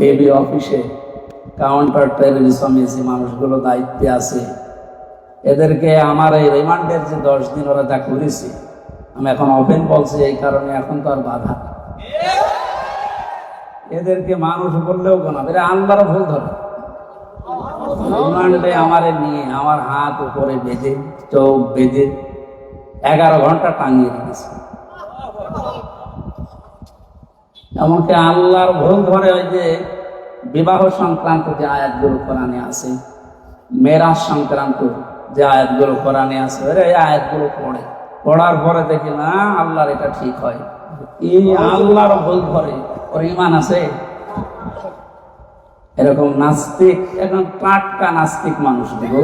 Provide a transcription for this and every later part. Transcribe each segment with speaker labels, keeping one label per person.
Speaker 1: Baby অফিসে counter টেরোরিজমে যে মানুষগুলো দায়িত্বে আছে, এদেরকে আমার এই রিমান্ডের যে দশ দিন ওরা যা করেছে, আমি এখন ওপেন বলছি এই কারণে এখন তো আর বাধা। এদেরকে মানুষ বললেও গোনা এরা আল্লাহর ভুল ধরে। রিমান্ডে আমারে নিয়ে, আমার হাত উপরে বেঁধে, চোখ বেঁধে, এগারো ঘণ্টা টাঙিয়ে রেখেছে। এমনকি আল্লাহর ভুল ধরে ওই যে বিবাহ সংক্রান্ত যে আয়াতগুলো কোরআনে আছে, মেরাজ সংক্রান্ত যে আয়াতগুলো কোরআনে আছে এই আয়াতগুলো পড়ে। পড়ার পরে দেখি, না, আল্লাহর এটা ঠিক হয়। এই আল্লাহর ভুল ধরে ওর ইমান আছে? এরকম নাস্তিক এখন টাটকা নাস্তিক মানুষ দেখো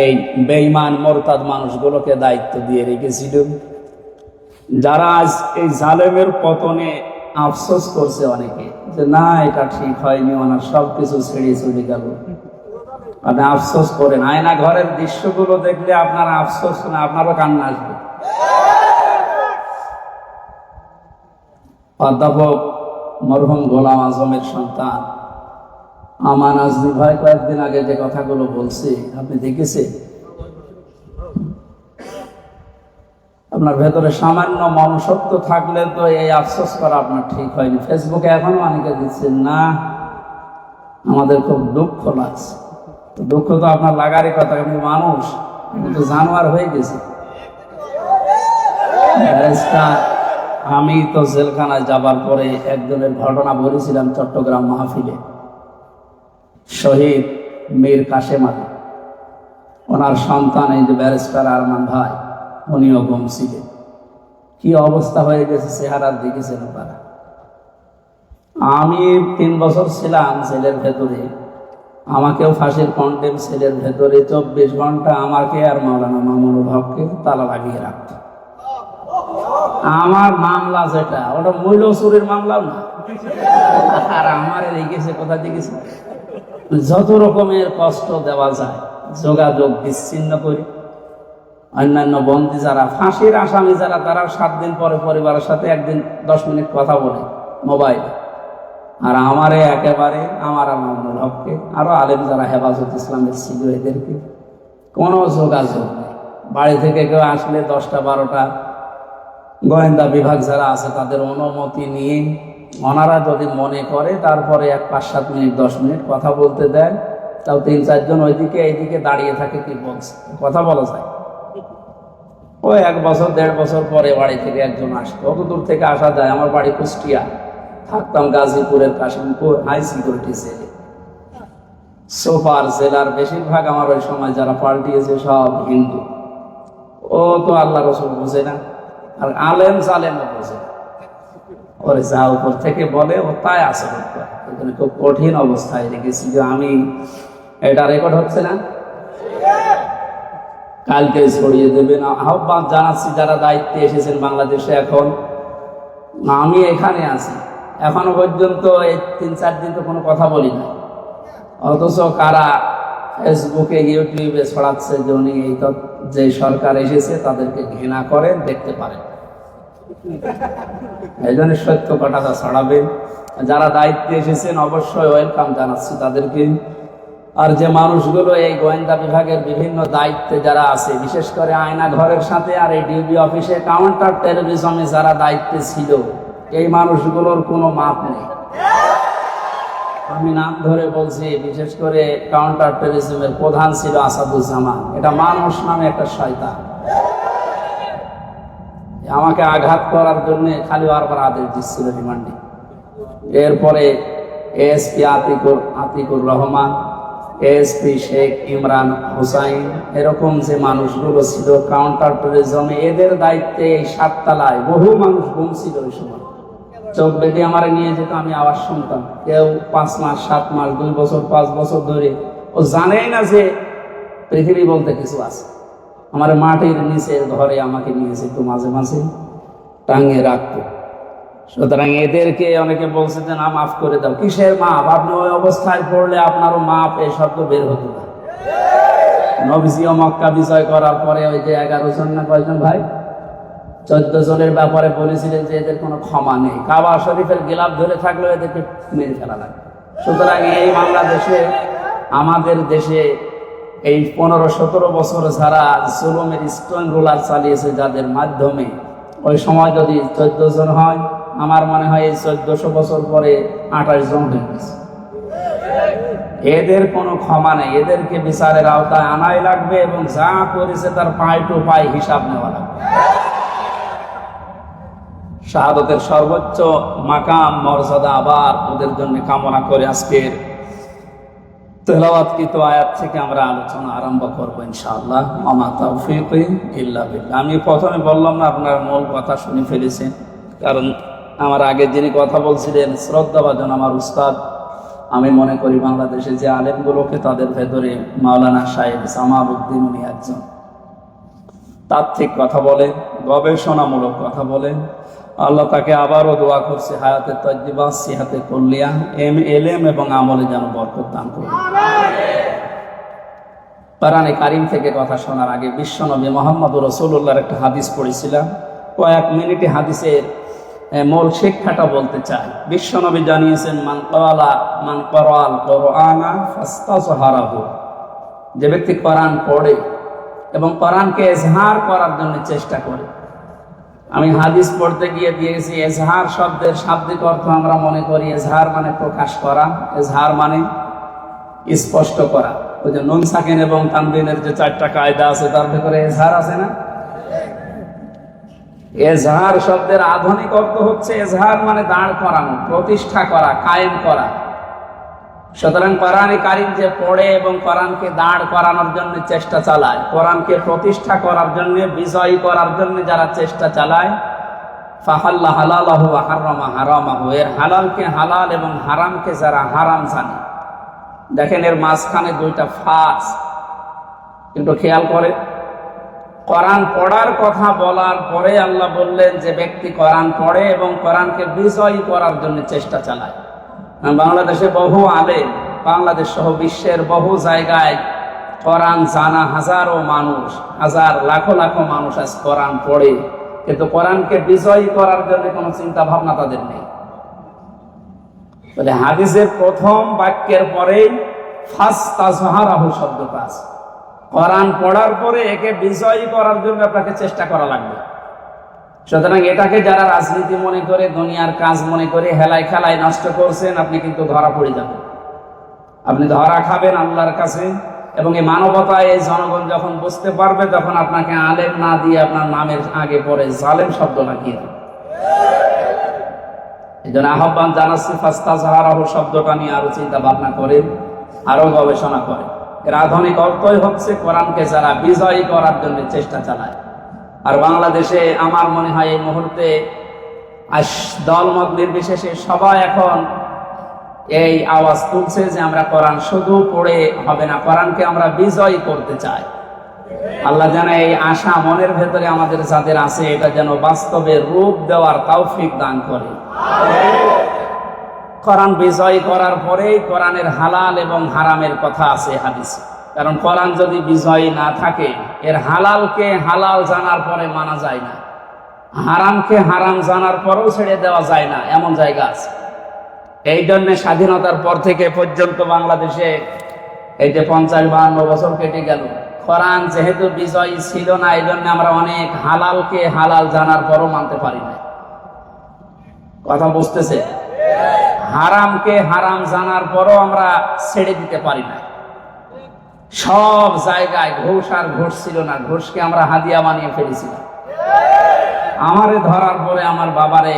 Speaker 1: এই বেঈমান, মোরতাদ মানুষগুলোকে দায়িত্ব দিয়ে রেখেছিল। যারা আজ এই জালেমের পতনে আফসোস করছে অনেকে, যে না, এটা ঠিক হয়নি, ওনার সব কিছু ছেড়ে চলে গেল। আপনি আফসোস করেন। আয়না ঘরের দৃশ্যগুলো দেখলে আপনার আফসোস না, আপনারও কান্না আসবে। অধ্যাপক মরহুম গোলাম আজমের সন্তান। আমান আজমি ভাই কয়েকদিন আগে যে কথাগুলো বলছে, আপনি দেখেছেন? আপনার ভেতরে সামান্য মনুষ্যত্ব থাকলে তো এই আফসোস করা আপনার ঠিক হয়নি। ফেসবুকে এখনও অনেকে দিচ্ছেন, না, আমাদের খুব দুঃখ লাগছে। দুঃখ তো আপনার লাগারই কথা আপনি মানুষ কিন্তু জানোয়ার হয়ে গেছে। আমি তো জেলখানায় যাবার পরে একজনের ঘটনা বলেছিলাম চট্টগ্রাম মাহফিলে। শহীদ মীর কাশেম ওনার সন্তান এই যে ব্যারিস্টার আরমান ভাই। উনিও গম ছিলেন। কি অবস্থা হয়ে গেছে চেহারার দেখেছেন আপনারা আমি তিন বছর ছিলাম ছেলের ভেতরে। আমাকেও ফাঁসির কন্টেম সেলের ভেতরে চব্বিশ ঘণ্টা আমাকে আর মাওলানা মামুনুল হককে তালা লাগিয়ে রাখত। আমার মামলা যেটা, ওটা মূল্য চুরির মামলাও না। আর আমার রেখেছে কোথা দেখেছে যত রকমের কষ্ট দেওয়া যায়, যোগাযোগ বিচ্ছিন্ন করি অন্যান্য বন্দী যারা, ফাঁসির আসামি যারা, তারা সাত দিন পরে পরিবারের সাথে একদিন দশ মিনিট কথা বলে মোবাইল। আর আমারে একেবারে, আমার মামুনুল হককে, আরও আলেম যারা হেফাজত ইসলামের ছিল এদেরকে কোনো যোগাযোগ নেই। বাড়ি থেকে কেউ আসলে দশটা, বারোটা গোয়েন্দা বিভাগ যারা আছে, তাদের অনুমতি নিয়ে ওনারা যদি মনে করে, তারপরে এক, পাঁচ, সাত মিনিট, দশ মিনিট কথা বলতে দেয় তাও তিন, চারজন ওইদিকে, এইদিকে দাঁড়িয়ে থাকে কি বলছে? কথা বলা যায়। ওই এক বছর, দেড় বছর পরে বাড়ি থেকে একজন আসতো। অত দূর থেকে আসা যায়। আমার বাড়ি কুষ্টিয়া। থাকতাম গাজীপুরের কাশিমপুর হাই সিকিউরিটি সেলে। সোফার জেলার বেশিরভাগ আমার ওই সময় যারা পাল্টিয়েছে সব হিন্দু। ও তো আল্লাহ রসুল বুঝে না। আর আলেম সালেমও বোঝে না। ওরে যা উপর থেকে বলে, ও তাই আচরণ করে। খুব কঠিন অবস্থায় রেখেছি যে আমি, এটা রেকর্ড হচ্ছে না। কালকে ছড়িয়ে দেবেন আহ্বান জানাচ্ছি যারা দায়িত্বে এসেছেন বাংলাদেশে এখন। আমি এখানে আছি। এখনও পর্যন্ত এই তিন, চার দিন তো কোনো কথা বলি না অথচ কারা ফেসবুকে, ইউটিউবে ছড়াচ্ছে যে উনি এই যে সরকার এসেছে, তাদেরকে ঘৃণা করেন, দেখতে পারেন। এই জন্য সত্য কথাটা ছড়াবেন। যারা দায়িত্বে এসেছেন, অবশ্যই ওয়েলকাম জানাচ্ছি তাদেরকে। আর যে মানুষগুলো এই গোয়েন্দা বিভাগের বিভিন্ন দায়িত্বে যারা আছে, বিশেষ করে আয়না ঘরের সাথে আর এই ডিউবি অফিসে কাউন্টার টেরোরিজমে যারা দায়িত্বে ছিল, এই মানুষগুলোর কোনো মাপ নেই। আমি নাম ধরে বলছি, বিশেষ করে কাউন্টার টেরিজমের প্রধান ছিল আসাদুজ্জামান। এটা মানুষ নামে একটা শয়তান। আমাকে আঘাত করার জন্য খালি বারবার আদেশ দিচ্ছিল রিমান্ডে। এরপরে এএসপি আতিকুর আতিকুর রহমান এএসপি শেখ, ইমরান হুসাইন, এরকম যে মানুষগুলো ছিল কাউন্টার টেরিজমে এদের দায়িত্বে এই সাততলায় বহু মানুষ ঘুমছিল ওই সময়। চোখ বেঁধে আমার নিয়ে যেত, আমি আওয়াজ শুনতাম। কেউ পাঁচ মাস, সাত মাস, দুই বছর, পাঁচ বছর ধরে, ও জানেই না যে পৃথিবী বলতে কিছু আছে। আমার মাটির নিচে ঘরে আমাকে নিয়ে যেত মাঝে মাঝে, টাঙিয়ে রাখতো। সুতরাং এদেরকে অনেকে বলছে যে, না, মাফ করে দাও। কিসের মাপ? আপনি ওই অবস্থায় পড়লে আপনারও মাপ, এই শব্দ বের হতো না নবীজি ও মক্কা বিজয় করার পরে ওই যে এগারো জন না কয়জন ভাই? চোদ্দ জনের ব্যাপারে বলেছিলেন যে, এদের কোনো ক্ষমা নেই। কাবা শরীফের গিলাপ ধরে থাকলেও এদেরকে মেরে ফেলা লাগবে সুতরাং এই বাংলাদেশে আমাদের দেশে এই পনেরো সতেরো বছর যারা জুলুমের স্টোন রোলার চালিয়েছে যাদের মাধ্যমে, ওই সময় যদি চোদ্দ জন হয় আমার মনে হয় এই চোদ্দশো বছর পরে আঠাশ জন হয়ে গেছে। এদের কোনো ক্ষমা নেই। এদেরকে বিচারের আওতায় আনাই লাগবে এবং যা করেছে তার পায় টু পায় হিসাব নেওয়া লাগবে। শাহাদতের সর্বোচ্চ মাকাম, মর্যাদা আবার ওদের জন্য কামনা করে আজকের তেলাওয়াতকৃত আয়াত থেকে আমরা আলোচনা আরম্ভ করব ইনশাআল্লাহ। আমা তৌফিক ইল্লা আমি প্রথমে বললাম না, আপনার মূল কথা শুনে ফেলেছেন। কারণ আমার আগে যিনি কথা বলছিলেন, শ্রদ্ধাভাজন আমার উস্তাদ, আমি মনে করি বাংলাদেশে যে আলেমগুলোকে তাদের ভেতরে মাওলানা সাহেব জামালউদ্দিন উনি একজন। তাত্ত্বিক কথা বলেন, গবেষণামূলক কথা বলেন। আল্লাহ তাকে আবারও দোয়া করছে, হায়াতে তজ্জিবা সিহাতে কল্লিয়া, এম, এলেম এবং আমলে যেন বরকত দান করুন। পারানে কারিম থেকে কথা শোনার আগে বিশ্বনবী মোহাম্মদ রসুল্লাহর একটা হাদিস পড়েছিলাম। কয়েক মিনিটে হাদিসের মূল শিক্ষাটা বলতে চাই। বিশ্বনবী জানিয়েছেন, মান করালা মান করাল কোরআনা ফাস্তাজহারাহু। যে ব্যক্তি কোরআন পড়ে এবং কোরআনকে এজহার করার জন্য চেষ্টা করে। আমি হাদিস পড়তে গিয়ে দিয়েছি, এজহার শব্দের শাব্দিক অর্থ আমরা মনে করি, এজহার মানে প্রকাশ করা, এজহার মানে স্পষ্ট করা। ওই যে নুন সাকিন এবং তানবিনের যে চারটা কায়দা আছে, তার ভেতরে এজহার আছে না? এজহার শব্দের আধুনিক অর্থ হচ্ছে এজহার মানে দাঁড় করানো, প্রতিষ্ঠা করা, কায়েম করা। সুতরাং কোরআনে কারিম যে পড়ে এবং কোরআনকে দাঁড় করানোর জন্য চেষ্টা চালায়, কোরআনকে প্রতিষ্ঠা করার জন্য, বিজয়ী করার জন্য যারা চেষ্টা চালায়, ফাহাল্লা হালালাহু হারামা হারামাহু, এর হালালকে হালাল এবং হারামকে যারা হারাম জানে। দেখেন এর মাঝখানে দুইটা ফাঁস। একটু খেয়াল করে। কোরআন পড়ার কথা বলার পরে আল্লাহ বললেন যে ব্যক্তি কোরআন পড়ে এবং কোরআনকে বিজয়ী করার জন্য চেষ্টা চালায়। বাংলাদেশে বহু আলেম, বাংলাদেশ সহ বিশ্বের বহু জায়গায় কোরআন জানা হাজারো মানুষ, হাজার লাখো লাখো মানুষ আজ কোরআন পড়ে। কিন্তু কোরআনকে বিজয়ী করার জন্য কোনো চিন্তা ভাবনা তাদের নেই। তাহলে হাদিসের প্রথম বাক্যের পরেই ফার্স্ট তাজহারাহু শব্দটা আছে। কোরআন পড়ার পরে একে বিজয়ী করার জন্য আপনাকে চেষ্টা করা লাগবে। সুতরাং এটাকে যারা রাজনীতি মনে করে, দুনিয়ার কাজ মনে করে, হেলায় খেলায় নষ্ট করছেন, আপনি কিন্তু ধরা পড়ে যাবেন। আপনি ধরা খাবেন আল্লাহর কাছে এবং এই মানবতায় এই জনগণ যখন বুঝতে পারবে, তখন আপনাকে আলেম না দিয়ে আপনার নামের আগে পরে জালেম শব্দ লাগিয়ে দেবে। এই জন্য আহ্বান জানাচ্ছি ফাস্তা জাহারাহ শব্দটা নিয়ে আরও চিন্তা ভাবনা করে আরও গবেষণা করে এর আধুনিক অর্থই হচ্ছে কোরআনকে যারা বিজয়ী করার জন্য চেষ্টা চালায়। আর বাংলাদেশে আমার মনে হয় এই মুহূর্তে দলমত নির্বিশেষে সবাই এখন এই আওয়াজ তুলছে যে আমরা কোরআন শুধু পড়ে হবে না, কোরআনকে আমরা বিজয়ী করতে চাই। আল্লাহ যেন এই আশা মনের ভেতরে আমাদের যাদের আছে, এটা যেন বাস্তবে রূপ দেওয়ার তৌফিক দান করে। কোরআন বিজয় করার পরেই কোরআনের হালাল এবং হারামের কথা আছে হাদিসে। কারণ কোরআন যদি বিজয় না থাকে, এর হালালকে হালাল জানার পরে মানা যায় না। হারামকে হারাম জানার পরেও ছেড়ে দেওয়া যায় না, এমন জায়গা আছে। এই জন্যে স্বাধীনতার পর থেকে পর্যন্ত বাংলাদেশে এই যে পঞ্চাশ বাহান্ন বছর কেটে গেল, কোরআন যেহেতু বিজয় ছিল না, এই জন্য আমরা অনেক হালালকে হালাল জানার পরও মানতে পারি না কথা বুঝতেছে? হারামকে হারাম জানার পরও আমরা ছেড়ে দিতে পারি না। সব জায়গায় ঘোষ আর ঘোষ ছিল না, ঘোষকে আমরা হাদিয়া বানিয়ে ফেলেছিলাম। আমারে ধরার পরে আমার বাবারে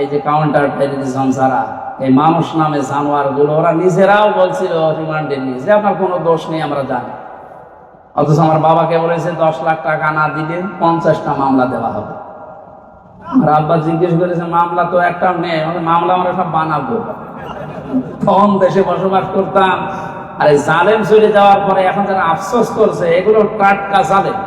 Speaker 1: এই যে কাউন্টার টেরিজম যারা, এই মানুষ নামে জানোয়ারগুলো ওরা নিজেরাও বলছিল রিমান্ডে নিয়ে যে, আপনার কোনো দোষ নেই, আমরা জানি। অথচ আমার বাবাকে বলেছে, দশ লাখ টাকা না দিলে পঞ্চাশটা মামলা দেওয়া হবে। আমার আব্বা জিজ্ঞেস করেছে, মামলা তো একটা নেই মামলা আমরা সব বানাবো। কম দেশে বসবাস করতাম। আর এই জালেম চলে যাওয়ার পরে এখন যারা আফসোস করছে, এগুলো টাটকা জালেম।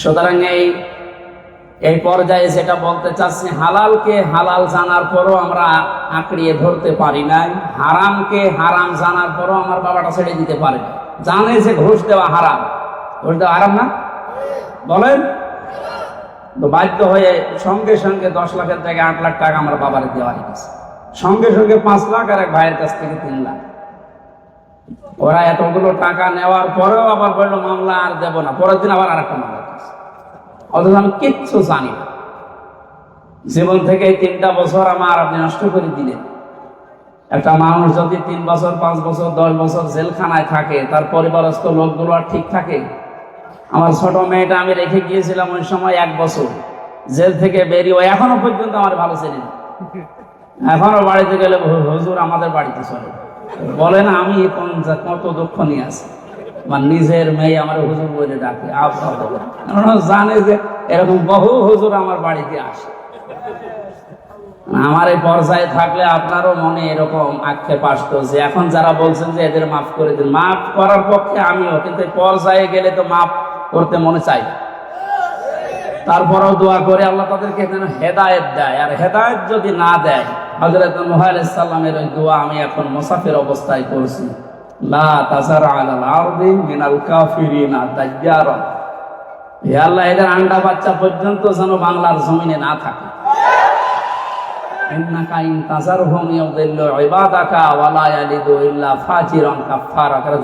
Speaker 1: সুতরাং এই এই পর্যায়ে যেটা বলতে চাচ্ছি, হালালকে হালাল জানার পরও আমরা আঁকড়িয়ে ধরতে পারি নাই। হারামকে হারাম জানার পরও আমার বাবাটা ছেড়ে দিতে পারে জানে যে ঘুষ দেওয়া হারাম। ঘুষ দেওয়া আরাম না? বলেন। তো বাধ্য হয়ে সঙ্গে সঙ্গে দশ লাখের জায়গায় আট লাখ টাকা আমার বাবারে দেওয়া গেছে। সঙ্গে সঙ্গে পাঁচ লাখ আর এক ভাইয়ের কাছ থেকে তিন লাখ। ওরা এতগুলো টাকা নেওয়ার পরেও আবার বলল, মামলা আর দেবো না। পরের দিন আবার আর একটা মামলা অথচ আমি কিচ্ছু জানি না। জীবন থেকে তিনটা বছর আমার আপনি নষ্ট করে দিলেন। একটা মানুষ যদি তিন বছর, পাঁচ বছর, দশ বছর জেলখানায় থাকে, তার পরিবারস্থ লোকগুলো আর ঠিক থাকে? আমার ছোট মেয়েটা আমি রেখে গিয়েছিলাম ওই সময় এক বছর। জেল থেকে বেরিয়ে এখনও পর্যন্ত আমার ভালো ছেলে এখনও বাড়িতে গেলে হুজুর আমাদের বাড়িতে চলে। বলে না আমি কোন কত দুঃখ নিয়ে আছি। আমার নিজের মেয়ে আমার হুজুর বলে ডাকে জানে যে এরকম বহু হুজুর আমার বাড়িতে আসে। আমার এই পর্যায়ে থাকলে আপনারও মনে এরকম আক্ষেপ আসতো যে এখন যারা বলছেন যে এদের মাফ করে দিন মাফ করার পক্ষে আমিও কিন্তু পর্যায়ে গেলে তো মাফ করতে মনে চাই। তারপরেও দোয়া করে আল্লাহ তাদেরকে যেন হেদায়েত দেয়। আর হেদায়ত যদি না দেয় হজরত সাল্লামের ওই দোয়া আমি এখন মুসাফির অবস্থায় করছি লা হে আল্লাহ আন্ডা বাচ্চা পর্যন্ত যেন বাংলার না থাকে।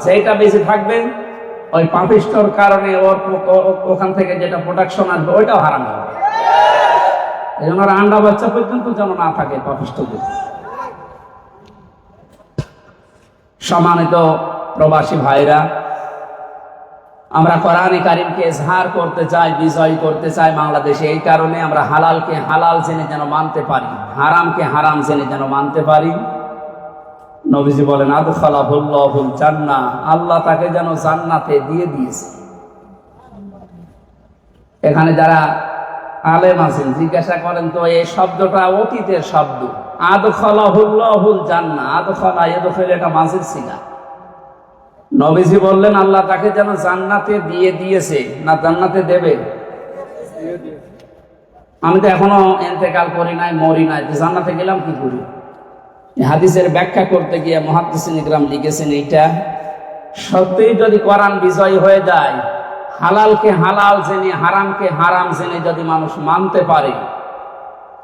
Speaker 1: যেটা বেশি থাকবে ওই পাপিষ্টর কারণে ওর ওখান থেকে যেটা প্রোডাকশন আসবে, ওইটাও হারাম হবে। এই জন্য আন্ডা বাচ্চা পর্যন্ত যেন না থাকে পাপিষ্টদের। সম্মানিত প্রবাসী ভাইরা, আমরা কোরআনে কারিমকে এজহার করতে চাই, বিজয় করতে চাই বাংলাদেশে, এই কারণে আমরা হালালকে হালাল জেনে যেন মানতে পারি, হারামকে হারাম জেনে যেন মানতে পারি। নবীজি বলেন, আদখালাহুল্লাহুল জান্নাহ আল্লাহ তাকে যেন জান্নাতে দিয়ে দিয়েছে। এখানে যারা আলেম আছেন, জিজ্ঞাসা করেন, তো এই শব্দটা অতীতের শব্দ? আদখালাহুল্লাহুল জান্নাহ আদখালা, এদখল, এটা মাঝের সিগা। নবীজি বললেন, আল্লাহ তাকে যেন জান্নাতে দিয়ে দিয়েছে। না, জান্নাতে দেবে? আমি তো এখনও এতেকাল করি নাই, মরি নাই জান্নাতে গেলাম কি করি? হাদিসের ব্যাখ্যা করতে গিয়ে মহাদিসিন ইকরাম লিখেছেন এইটা সত্যিই যদি কোরআন বিজয় হয়ে যায়, হালালকে হালাল জেনে, হারামকে হারাম জেনে যদি মানুষ মানতে পারে,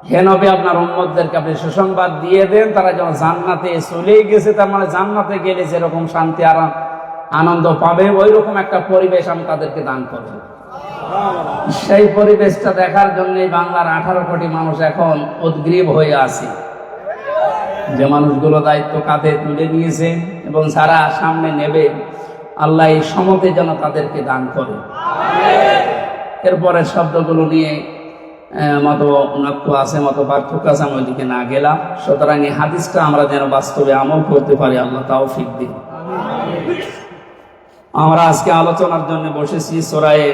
Speaker 1: হে নবী, আপনার উম্মতদেরকে আপনি সুসংবাদ দিয়ে দেন, তারা যখন জান্নাতে চলেই গেছে, তার মানে জান্নাতে গেলে যেরকম শান্তি আরাম আনন্দ পাবে ওই রকম একটা পরিবেশ আমি তাদেরকে দান করব। সেই পরিবেশটা দেখার জন্য বাংলার আঠারো কোটি মানুষ এখন উদ্গ্রীব হয়ে আছে। যে মানুষগুলো দায়িত্ব কাঁধে তুলে নিয়েছে এবং যারা সামনে নেবে, আল্লাহ এই সমতে যেন তাদেরকে দান করে। এরপরের শব্দগুলো নিয়ে মতো মত নক্য আছে, মতো পার্থক্য আছে, আমি ওইদিকে না গেলাম। সুতরাং এই হাদিসটা আমরা যেন বাস্তবে আমল করতে পারি, আল্লাহ তাও ফিক দিন। আমরা আজকে আলোচনার জন্য বসেছি সোরায়ে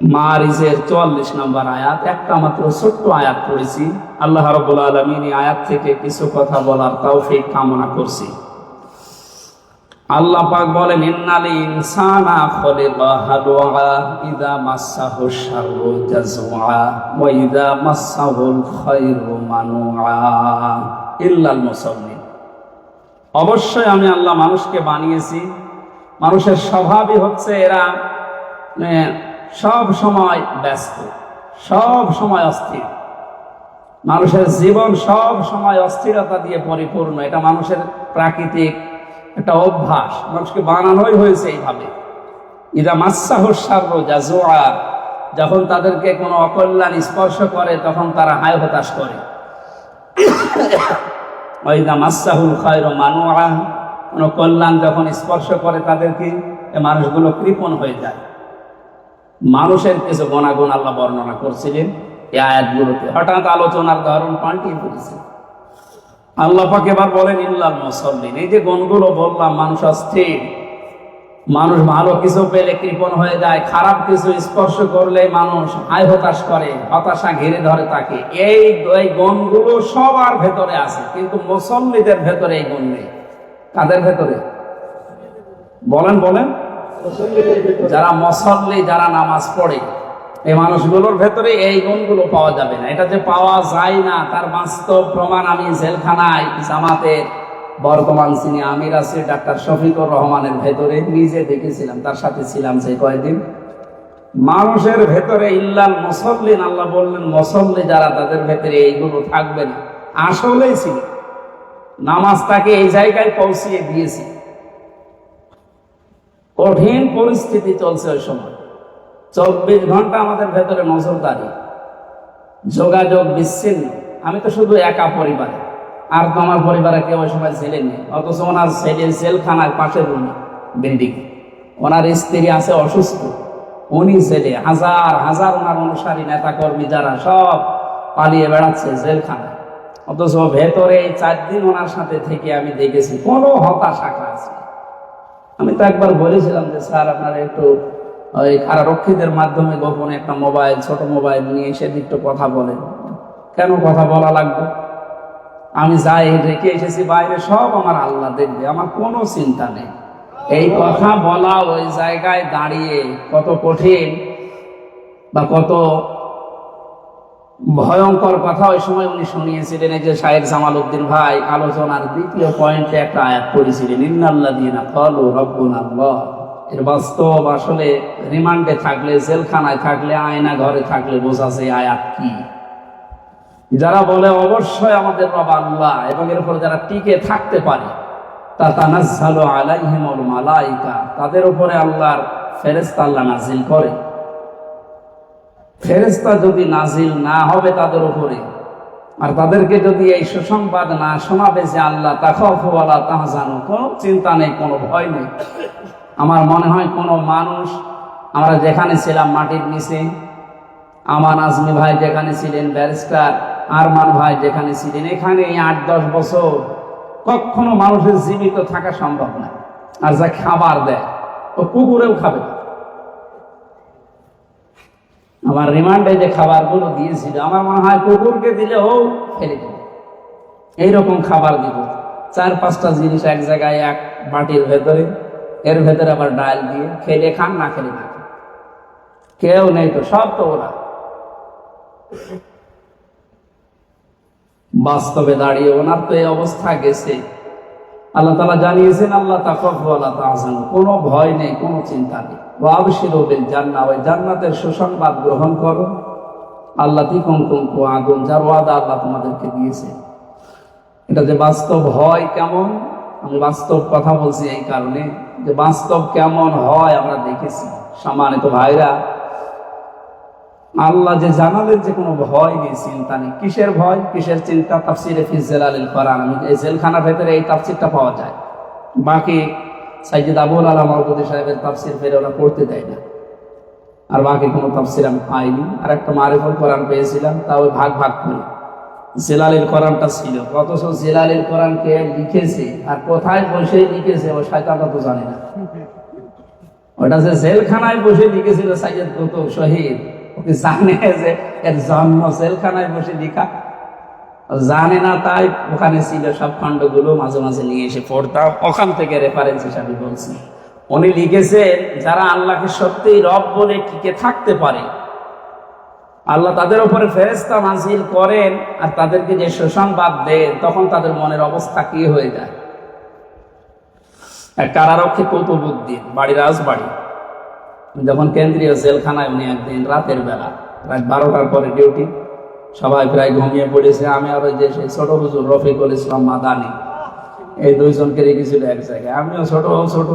Speaker 1: মারিজের চুয়াল্লিশ নম্বর আয়াত একটা মাত্র ছোট্ট আয়াত পড়েছি। আল্লাহ রবুল আলমিন এই আয়াত থেকে কিছু কথা বলার তৌফিক কামনা করছি। আল্লাহ পাক বলেন ইন্নালি ইনসানা খলিকা হালুয়া ইদা মাসাহু শাররু জাজুআ ওয়া ইদা মাসাহুল খায়রু মানুআ ইল্লাল মুসাল্লিন। অবশ্যই আমি আল্লাহ মানুষকে বানিয়েছি। মানুষের স্বভাবই হচ্ছে এরা মানে, সব সময় ব্যস্ত, সব সময় অস্থির। মানুষের জীবন সব সময় অস্থিরতা দিয়ে পরিপূর্ণ। এটা মানুষের প্রাকৃতিক একটা অভ্যাস। মানুষকে বানানোই হয়েছে এইভাবে। ইদা মাসাহ সার্র জাজুয়া যখন তাদেরকে কোনো অকল্যাণ স্পর্শ করে, তখন তারা হায় হতাশ করে। ওইদা মাসাহুল খয়র মানুয়া কোনো কল্যাণ যখন স্পর্শ করে তাদেরকে মানুষগুলো কৃপণ হয়ে যায়। মানুষের কিছু গুণাগুণ আল্লাহ বর্ণনা করছিলেন। এই আয়াতগুলোতে হঠাৎ আলোচনার ধরন পাল্টিয়ে পড়েছে আল্লাহ পাক এবার বলেন, ইল্লাল মুসল্লিন। এই যে গুণগুলো বললাম, মানুষ অস্থির। মানুষ ভালো কিছু পেলে কৃপণ হয়ে যায়, খারাপ কিছু স্পর্শ করলে মানুষ আয় হতাশ করে, হতাশা ঘিরে ধরে তাকে। এই এই গুণগুলো সবার ভেতরে আছে, কিন্তু মুসল্লিদের ভেতরে এই গুণ নেই। কাদের ভেতরে? বলেন বলেন। যারা মসল্লি, যারা নামাজ পড়ে, এই মানুষগুলোর ভেতরে এই গুণগুলো পাওয়া যাবে না। এটা যে পাওয়া যায় না। তার বাস্তব প্রমাণ আমি জেলখানায় জামাতের বর্তমান যিনি আমির আছে, ডাক্তার শফিকুর রহমানের ভেতরে নিজে দেখেছিলাম, তার সাথে ছিলাম সেই কয়েকদিন মানুষের ভেতরে ইল্লাল মুসল্লিন আল্লাহ বললেন, মুসল্লি যারা তাদের ভেতরে এইগুলো থাকবে না। আসলেই ছিল। নামাজ তাকে এই জায়গায় পৌঁছিয়ে দিয়েছি। কঠিন পরিস্থিতি চলছে ওই সময়। চব্বিশ ঘণ্টা আমাদের ভেতরে নজরদারি। যোগাযোগ বিচ্ছিন্ন। আমি তো শুধু একা পরিবারে। আর তো আমার পরিবারে কেউ ওই সময় ছেলে নেই। অথচ ওনার ছেলে জেলখানার পাশের রুমে বিল্ডিং ওনার স্ত্রী আছে অসুস্থ। উনি ছেলে হাজার হাজার ওনার অনুসারী নেতা কর্মী যারা সব পালিয়ে বেড়াচ্ছে জেলখানা অথচ ভেতরে এই চার দিন ওনার সাথে থেকে আমি দেখেছি, কোনো হতাশা আছে আমি তো একবার বলেছিলাম যে, স্যার, আপনারা একটু, ওই কারারক্ষীদের মাধ্যমে গোপনে একটা মোবাইল, ছোট মোবাইল নিয়ে সেদিকটা কথা বলেন। কেন কথা বলা লাগবে? আমি যাই রেখে এসেছি, বাইরে সব আমার আল্লাহ দেখবে, আমার কোনো চিন্তা নেই। এই কথা বলা ওই জায়গায় দাঁড়িয়ে কত কঠিন বা কত ভয়ঙ্কর কথা ওই সময় উনি শুনিয়েছিলেন, এই যে শাহেদ জামাল উদ্দিন ভাই, আলোচনার দ্বিতীয় পয়েন্টে একটা আয়াত পড়েছিলেন ইন্নাল্লাদিনা কলু রব্বুন আল্লাহ এর বাস্তব আসলে রিমান্ডে থাকলে, জেলখানায় থাকলে, আয়না ঘরে থাকলে বোঝা যায় আয়াত কি। যারা বলে অবশ্যই আমাদের রব আল্লাহ এবং এর উপর যারা টিকে থাকতে পারে, তা তানাজ্জালু আলাইহিমুল মালাইকা, তাদের উপরে আল্লাহর ফেরেশতা আল্লাহ নাজিল করে। ফেরেশতা যদি নাজিল না হবে তাদের উপরে, আর তাদেরকে যদি এই সুসংবাদ না শোনাবে যে আল্লাহ তাকফওয়ালা তাহা জানো, কোনো চিন্তা নেই, কোনো ভয় নেই আমার মনে হয় কোনো মানুষ, আমরা যেখানে ছিলাম মাটির নিচে, আমার আজমি ভাই যেখানে ছিলেন ব্যারিস্টার, আরমান ভাই যেখানে ছিলেন এখানে এই আট দশ বছর কখনো মানুষের জীবিত থাকা সম্ভব না আর যা খাবার দেয়, ও কুকুরেও খাবে না। আমার রিমান্ডে যে খাবারগুলো দিয়েছিল, আমার মনে হয় কুকুরকে দিলে ও ফেলে দিবে। এইরকম খাবার দিব। চার পাঁচটা জিনিস এক জায়গায়, এক বাটির ভেতরে, এর ভেতরে আবার ডাল দিয়ে খেলে খান, না খেলে না কেউ নেই তো, সব তো ওরা। বাস্তবে দাঁড়িয়ে ওনার তো এই অবস্থা গেছে। আল্লাহ তালা জানিয়েছেন, আল্লাহ তাকফ আল্লাহ তাহসান কোনো ভয় নেই, কোনো চিন্তা নেই। ওয়াবশিরবিল জান্না ওই জান্নাতের সুসংবাদ গ্রহণ করো। আল্লাহ তিকম কুমকু আগুন, যার ওয়াদা আল্লাহ তোমাদেরকে দিয়েছে। এটা যে বাস্তব হয় কেমন? আমি বাস্তব কথা বলছি এই কারণে যে বাস্তব কেমন হয় আমরা দেখেছি। সম্মানিত ভাইরা, আল্লাহ যে জানালেন যে কোনো ভয় নেই চিন্তা নেই। কিসের ভয়? কিসের চিন্তা? তাফসিরে ফিজেল আলীল কোরআন এই জেলখানার ভেতরে এই তাফসিরটা পাওয়া যায়। বাকি সাইজিদ আবুল আলম আবুদি সাহেবের তাফসির ফেরে ওরা পড়তে দেয় না। আর বাকি কোনো তাফসির আমি পাইনি। আর একটা মারিফুল কোরআন পেয়েছিলাম, তা ওই ভাগ ভাগ করে। জেলালের কোরআনটা ছিল। অথচ জেলালের কোরআন কে লিখেছে আর কোথায় বসে লিখেছে, ও শয়তানটা তো জানে না। ওটা যে জেলখানায় বসে লিখেছিল সাইয়দ কুতুব শহীদ। ওকে জানে যে এর জন্ম জেলখানায় বসে লিখা জানে না, তাই ওখানে ছিল সব খণ্ডগুলো মাঝে মাঝে নিয়ে এসে পড়তাম। ওখান থেকে রেফারেন্স হিসাবে বলছি। উনি লিখেছেন, যারা আল্লাহকে সত্যিই রব বলে টিকে থাকতে পারে? আল্লাহ তাদের উপরে ফেরেস্তা নাজিল করেন আর তাদেরকে যে সুসংবাদ দেন, তখন তাদের মনের অবস্থা কি হয়ে যায়? কারারক্ষী কৌতুবুদ্দিন বাড়ি রাজবাড়ি। যখন কেন্দ্রীয় জেলখানায় উনি একদিন রাতের বেলা, রাত বারোটার পরে ডিউটি সবাই প্রায় ঘুমিয়ে পড়েছে। আমি আর যে সেই ছোট হুজুর রফিকুল ইসলাম মাদানি, এই দুইজনকে রেখেছিল এক জায়গায়। আমিও ছোট ছোট।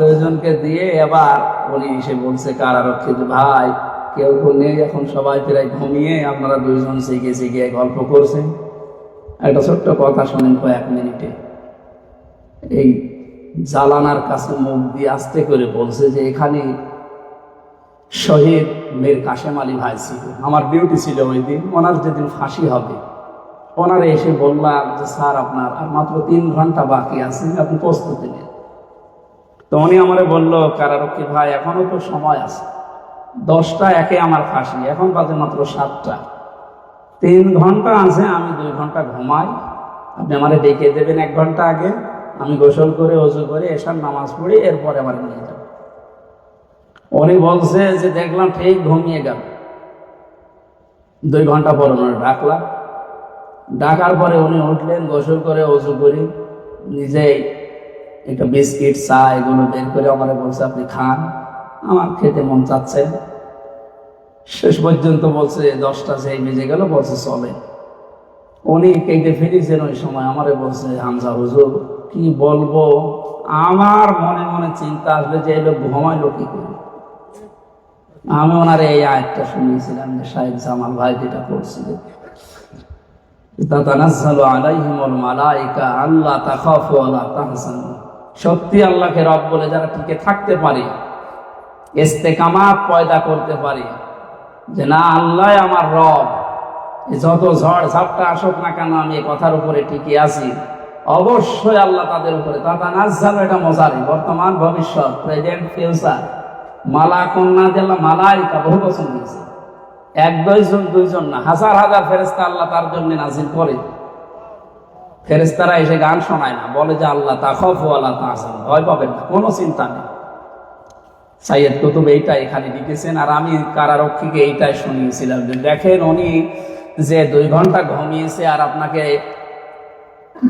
Speaker 1: দুইজনকে দিয়ে এবার উনি এসে বলছে কারারক্ষী ভাই? কেউ তো নেই এখন, সবাই প্রায় ঘুমিয়ে আপনারা দুইজন শিখে শিখে গল্প করছেন। একটা ছোট্ট কথা শোনেন কয়েক মিনিটে। এই জালানার কাছে মুখ দিয়ে আস্তে করে বলছে যে, এখানে শহীদ মীর কাশেম আলী ভাই ছিল। আমার ডিউটি ছিল ওই দিন ওনার যেদিন ফাঁসি হবে, ওনারে এসে বললাম যে, স্যার, আপনার আর মাত্র তিন ঘণ্টা বাকি আছে, আপনি প্রস্তুতি নেন। তো উনি আমারে বলল, কারারক্ষী ভাই, এখনও তো সময় আছে। দশটা একে আমার ফাঁসি, এখন বাজে মাত্র সাতটা। তিন ঘণ্টা আছে, আমি দুই ঘণ্টা ঘুমাই। আপনি আমারে ডেকে দেবেন এক ঘণ্টা আগে। আমি গোসল করে অজু করে, এসার নামাজ পড়ি, এরপরে আমার নিয়ে যাব উনি বলছে যে দেখলাম ঠিক ঘুমিয়ে গেল। দুই ঘণ্টা পর ওনার ডাকলাম। ডাকার পরে উনি উঠলেন, গোসল করে অজু করি। নিজেই একটা বিস্কিট, চা এগুলো বের করে আমার বলছে, আপনি খান, আমার খেতে মন চাচ্ছে শেষ পর্যন্ত বলছে, দশটা সেই বেজে গেল, বলছে, চলে। উনি কেটে ফিরেছেন ওই সময়, আমারে বলছে, হামজা হুজুর, কি বলব? আমার মনে মনে চিন্তা আসবে যে এই লোক ঘুমাইলো কি করে? আমি ওনার এই আয়টা শুনিয়েছিলাম যে সাহেব জামাল ভাই যেটা করছিলেন সত্যি আল্লাহকে রব বলে যারা টিকে থাকতে পারে পয়দা করতে পারে, যে না আল্লাহ আমার রব। যত ঝড় ঝাপটা আসুক না কেন, আমি এই কথার উপরে টিকে আছি। অবশ্যই আল্লাহ তাদের উপরে। নাজ্জাল এটা মজারি বর্তমান ভবিষ্যৎ, প্রেজেন্ট, ফিউচার। মালা কন্যা দিল্লা মালাইকা বহু বছর দিয়েছে। এক, দুইজন দুইজন না, হাজার হাজার ফেরেস্তা আল্লাহ তার জন্য নাজিল করে। ফেরেস্তারা এসে গান শোনায় না, বলে যে আল্লাহ তা খফ আল্লাহ তা আসান, ভয় পাবেন না, কোনো চিন্তা নেই। সাইয়েদ কুতুব এইটা এখানে লিখেছেন, আর আমি কারারক্ষীকে এইটাই শুনিয়েছিলাম যে দেখেন উনি যে দুই ঘণ্টা ঘুমিয়েছে আর আপনাকে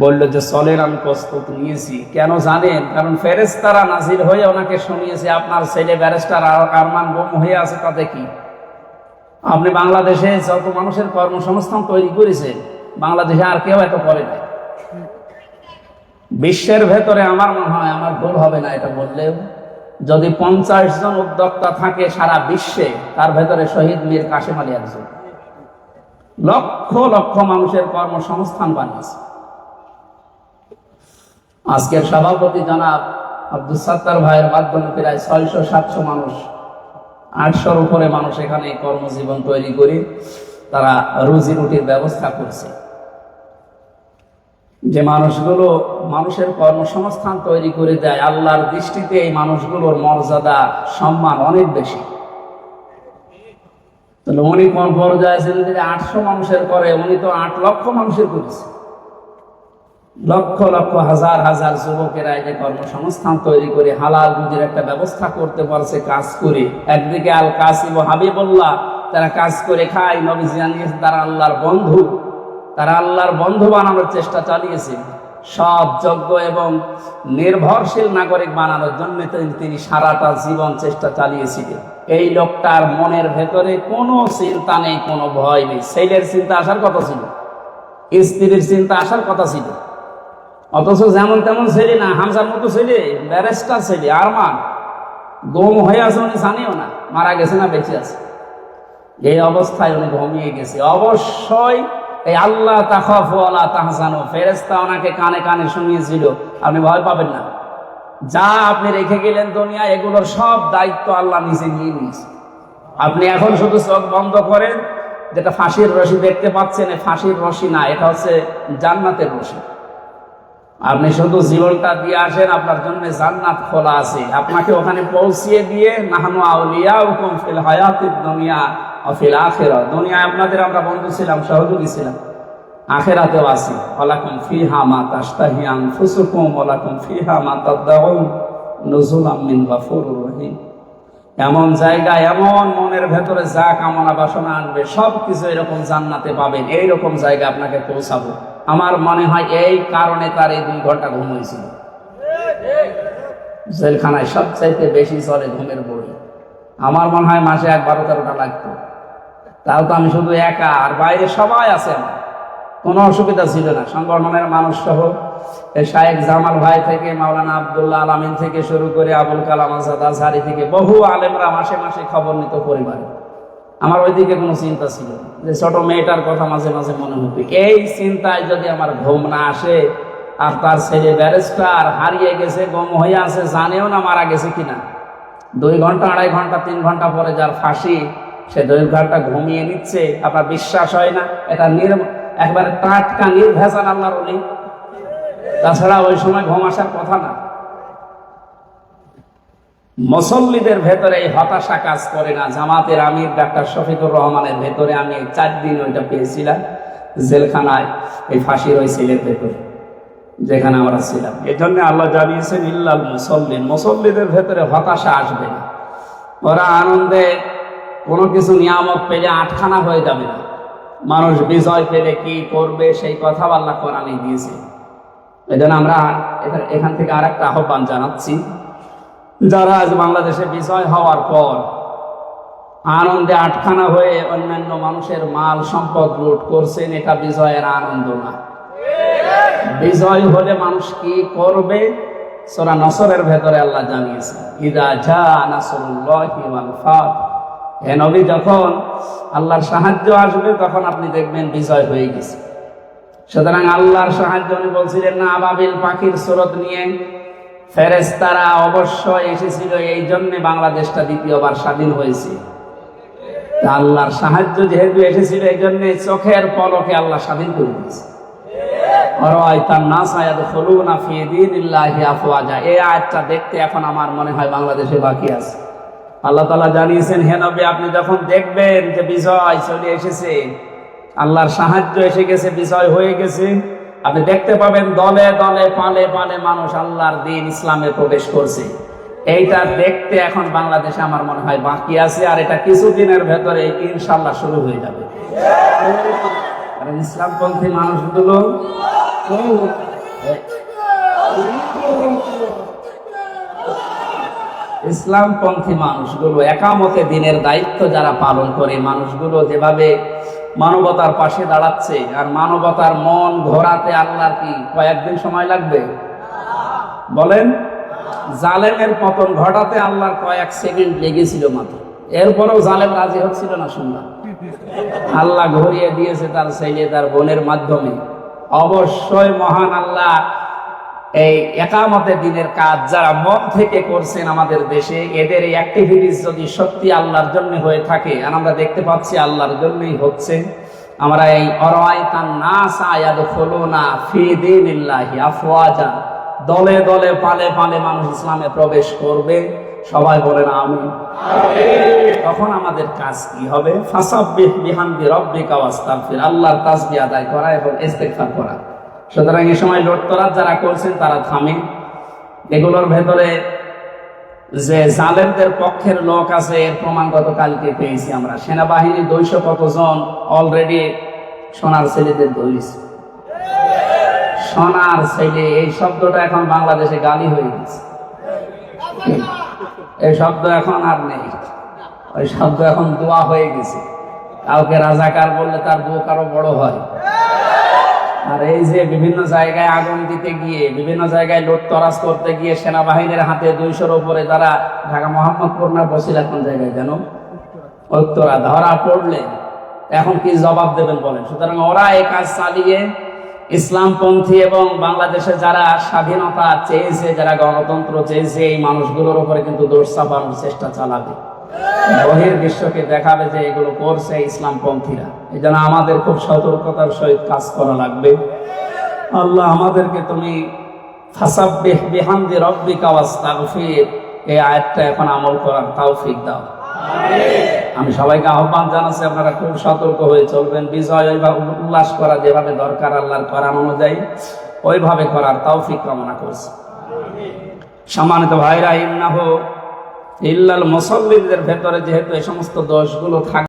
Speaker 1: বলল যে চলেন আমি প্রস্তুত নিয়েছি। কেন জানেন? কারণ ফেরেস্তারা নাজির হয়ে ওনাকে শুনিয়েছে, আপনার ছেলে ব্যারিস্টার আরমান গুম হয়ে আছে তাতে কি? আপনি বাংলাদেশে যত মানুষের কর্মসংস্থান তৈরি করেছেন বাংলাদেশে আর কেউ এত করে নাই। বিশ্বের ভেতরে আমার মনে হয় আমার ভুল হবে না এটা বললেও, যদি পঞ্চাশ জন উদ্যোক্তা থাকে সারা বিশ্বে, তার ভেতরে শহীদ মীর কাশেম আলী একজন। লক্ষ লক্ষ মানুষের কর্মসংস্থান বানিয়েছে। আজকের সভাপতি জনাব আব্দুল সাত্তার ভাইয়ের মাধ্যমে প্রায় ছয়শো, সাতশো মানুষ, আটশোর উপরে মানুষ এখানে কর্মজীবন তৈরি করে তারা রুজি রুটির ব্যবস্থা করছে। যে মানুষগুলো মানুষের কর্মসংস্থান তৈরি করে দেয়, আল্লাহর দৃষ্টিতে এই মানুষগুলোর মর্যাদা, সম্মান অনেক বেশি। তাহলে উনি কোন পর্যায়ে ছিলেন যদি আটশো মানুষের করে, উনি তো আট লক্ষ মানুষের করেছে। লক্ষ লক্ষ, হাজার হাজার যুবকেরা এই কর্মসংস্থান তৈরি করে হালাল রুজির একটা ব্যবস্থা করতে পারছে, কাজ করে। একদিকে আল কাসিম ও হাবিবুল্লাহ, তারা কাজ করে খায় নবী জানিয়েছে তারা আল্লাহর বন্ধু। তারা আল্লাহর বন্ধু বানানোর চেষ্টা চালিয়েছে। সব যোগ্য এবং নির্ভরশীল নাগরিক বানানোর জন্য তিনি- তিনি সারাটা জীবন চেষ্টা চালিয়েছিলেন। এই লোকটার মনের ভেতরে কোনো চিন্তা নেই, কোনো ভয় নেই। ছেলের চিন্তা আসার কথা ছিল, স্ত্রীর চিন্তা আসার কথা ছিল। অথচ যেমন তেমন ছেলে না, হামজার মতো ছেলে, ব্যারেস্টার ছেলে, আর আরমান গম হয়ে আছে উনি, জানিও না, মারা গেছে না বেঁচে আছে। এই অবস্থায় উনি ঘুমিয়ে গেছে। অবশ্যই এই আল্লাহ আল্লাহ তাহসানো ফেরেস্তা ওনাকে কানে কানে শুনিয়েছিল। আপনি ভয় পাবেন না। যা আপনি রেখে গেলেন দুনিয়া এগুলোর সব দায়িত্ব আল্লাহ নিজে নিয়ে নিয়েছে। আপনি এখন শুধু চোখ বন্ধ করেন, যেটা ফাঁসির রশি দেখতে পাচ্ছেন ফাঁসির রশি না, এটা হচ্ছে জান্নাতের রশি। আপনি শুধু জীবনটা দিয়ে আসেন, আপনার জন্য জান্নাত খোলা আছে। আপনাকে ওখানে পৌঁছিয়ে দিয়ে নাহানু আউলিয়া হুকুম ফিল হায়াতির দুনিয়া অফিল আখেরা। দুনিয়ায় আপনাদের আমরা বন্ধু ছিলাম, সহযোগী ছিলাম। আখেরাতেও আছি। ওলাকুম ফিহা মা তাস্তাহি আনফুসুকুম ওলাকুম ফিহা মা তাদদাউন নজুলাম মিন গাফুরুর রহিম। এমন জায়গা, এমন মনের ভেতরে যা কামনা বাসনা আনবে সব কিছু এরকম জান্নাতে পাবেন। এইরকম জায়গা আপনাকে পৌঁছাবো। আমার মনে হয় এই কারণে তার এই দুই ঘণ্টা ঘুম হয়েছিল। জেলখানায় সবচাইতে বেশি চলে ঘুমের বই আমার মনে হয় মাসে এক বারো তেরোটা লাগতো। তাও তো আমি শুধু একা, আর বাইরে সবাই আছে আমার। কোনো অসুবিধা ছিল না। সংগঠনের মানুষ সহ শায়েক জামাল ভাই থেকে, মাওলানা আবদুল্লাহ আলামিন থেকে শুরু করে আবুল কালাম আজাদ আজহারি থেকে বহু আলেমরা মাসে মাসে খবর নিত পরিবারে। আমার ওইদিকে কোনো চিন্তা ছিল যে ছোট মেয়েটার কথা মাঝে মাঝে মনে হতো, এই চিন্তায় যদি আমার ঘুম না আসে আর তার ছেলে ব্যারিস্টার হারিয়ে গেছে, গম হয়ে আছে, জানেও না মারা গেছে কিনা। দুই ঘণ্টা, আড়াই ঘণ্টা, তিন ঘণ্টা পরে যার ফাঁসি, সে দুই ঘণ্টা ঘুমিয়ে নিচ্ছে। আপনার বিশ্বাস হয় না? এটা নির একবারে টাটকা, নির্ভেজাল আল্লাহর অলি তাছাড়া ওই সময় ঘুম আসার কথা না। মুসল্লিদের ভেতরে এই হতাশা কাজ করে না। জামাতের আমির ডাক্তার শফিকুর রহমানের ভেতরে আমি এই চার দিন ওইটা পেয়েছিলাম। জেলখানায় এই ফাঁসির ওই ভেতরে, যেখানে আমরা ছিলাম। এই জন্য আল্লাহ জানিয়েছেন, ইল্লাল মুসল্লিন। মুসল্লিদের ভেতরে হতাশা আসবে না। ওরা আনন্দে কোনো কিছু নিয়ামত পেলে আটখানা হয়ে যাবে না। মানুষ বিজয় পেলে কি করবে সেই কথা আল্লাহ কোরআনে দিয়েছে। এই জন্য আমরা এখান থেকে আর একটা আহ্বান জানাচ্ছি। যারা আজ বাংলাদেশে বিজয় হওয়ার পর আনন্দে আটখানা হয়ে অন্যান্য মানুষের মাল সম্পদ লুট করছেন, এটা বিজয়ের আনন্দ না। বিজয় হলে মানুষ কি করবে? সোরা নসরের ভেতরে আল্লাহ জানিয়েছে ইদা যা যখন আল্লাহর সাহায্য আসবে, তখন আপনি দেখবেন বিজয় হয়ে গেছে। সুতরাং আল্লাহর সাহায্য, উনি বলছিলেন, না আবাবিল পাখির স্রোত নিয়ে ফেরেশতারা অবশ্যই এসেছিল এই জন্যে বাংলাদেশটা দ্বিতীয়বার স্বাধীন হয়েছে। আল্লাহর সাহায্য যেহেতু এসেছিল এই জন্যে চোখের পলকে আল্লাহ স্বাধীন করে দিয়েছে। দেখতে এখন আমার মনে হয় বাংলাদেশে বাকি আছে। আল্লাহ জানিয়েছেন আপনি যখন দেখবেন যে চলে এসেছে, আল্লাহর সাহায্য এসে গেছে, বিজয় হয়ে গেছে আপনি দেখতে পাবেন দলে দলে, পালে পালে মানুষ আল্লাহর দিন ইসলামে প্রবেশ করছে। এইটা দেখতে এখন বাংলাদেশে আমার মনে হয় বাকি আছে, আর এটা কিছুদিনের ভেতরে ইনশাল্লাহ শুরু হয়ে যাবে। ইসলামপন্থী মানুষগুলো ইসলামপন্থী মানুষগুলো একামতে দিনের দায়িত্ব যারা পালন করে, মানুষগুলো যেভাবে মানবতার পাশে দাঁড়াচ্ছে, আর মানবতার মন ঘোরাতে আল্লাহর কি কয়েকদিন সময় লাগবে? বলেন, জালেমের পতন ঘটাতে আল্লাহর কয়েক সেকেন্ড লেগেছিল মাত্র। এরপরেও জালেম রাজি হচ্ছিল না শুনলাম। আল্লাহ ঘুরিয়ে দিয়েছে তার ছেলে, তার বোনের মাধ্যমে। অবশ্যই মহান আল্লাহ এই একামতে দিনের কাজ যারা মন থেকে করছেন আমাদের দেশে এদের এই অ্যাক্টিভিটিস যদি সত্যি আল্লাহর জন্য হয়ে থাকে আর আমরা দেখতে পাচ্ছি আল্লাহর জন্যই হচ্ছে আমরা এই অরায়তান নাস আয়াদ না ফি দীনিল্লাহি আফওয়াজা। দলে দলে পালে পালে মানুষ ইসলামে প্রবেশ করবে। সবাই বলেন আমি তখন আমাদের কাজ কি হবে? ফাসাব্বিহ বিহামদি রব্বিকা ওয়াস্তাগফির। আল্লাহর তাসবিহ আদায় করা এবং ইস্তেগফার করা। সুতরাং এই সময় লোটতরাজ যারা করছেন, তারা থামে। এগুলোর ভেতরে যে জালেমদের পক্ষের লোক আছে, এর প্রমাণ গতকালকে পেয়েছি আমরা। সেনাবাহিনী দুইশো কতজন অলরেডি সোনার ছেলেদের ধরেছে সোনার ছেলে, এই শব্দটা এখন বাংলাদেশে গালি হয়ে গেছে। এই শব্দ এখন আর নেই। ওই শব্দ এখন দোয়া হয়ে গেছে। কাউকে রাজাকার বললে তার বুক আরও বড় হয়। আর এই যে বিভিন্ন জায়গায় আগুন দিতে গিয়ে, বিভিন্ন জায়গায় লোট তরাজ করতে গিয়ে সেনাবাহিনীর হাতে দুইশোর উপরে তারা ঢাকা মোহাম্মদপুর না বসিল এখন জায়গায় যেন? উত্তরা ধরা পড়লে এখন কি জবাব দেবেন বলেন? সুতরাং ওরা এই কাজ চালিয়ে ইসলামপন্থী এবং বাংলাদেশে যারা স্বাধীনতা চেয়েছে, যারা গণতন্ত্র চেয়েছে, এই মানুষগুলোর উপরে কিন্তু দোষ চাপানোর চেষ্টা চালাবে। বহির বিশ্বকে দেখাবে যে এগুলো করছে ইসলামপন্থীরা। এই জন্য আমাদের খুব সতর্কতার সহিত কাজ করা লাগবে। আল্লাহ আমাদেরকে তুমি ফাসাব্বিহ বিহামদি রব্বিকা ওয়াস্তাগফির এই আয়াতটা এখন আমল করার তৌফিক দাও। আমি সবাইকে আহ্বান জানাচ্ছি আপনারা খুব সতর্ক হয়ে চলবেন। বিজয় ওইভাবে উল্লাস করা যেভাবে দরকার আল্লাহর করার অনুযায়ী ওইভাবে করার তৌফিক কামনা করছি। সম্মানিত ভাইরা ইন্নাহ ইল্লাল মুসল্লিদের ভেতরে যেহেতু এই সমস্ত দোষগুলো থাকে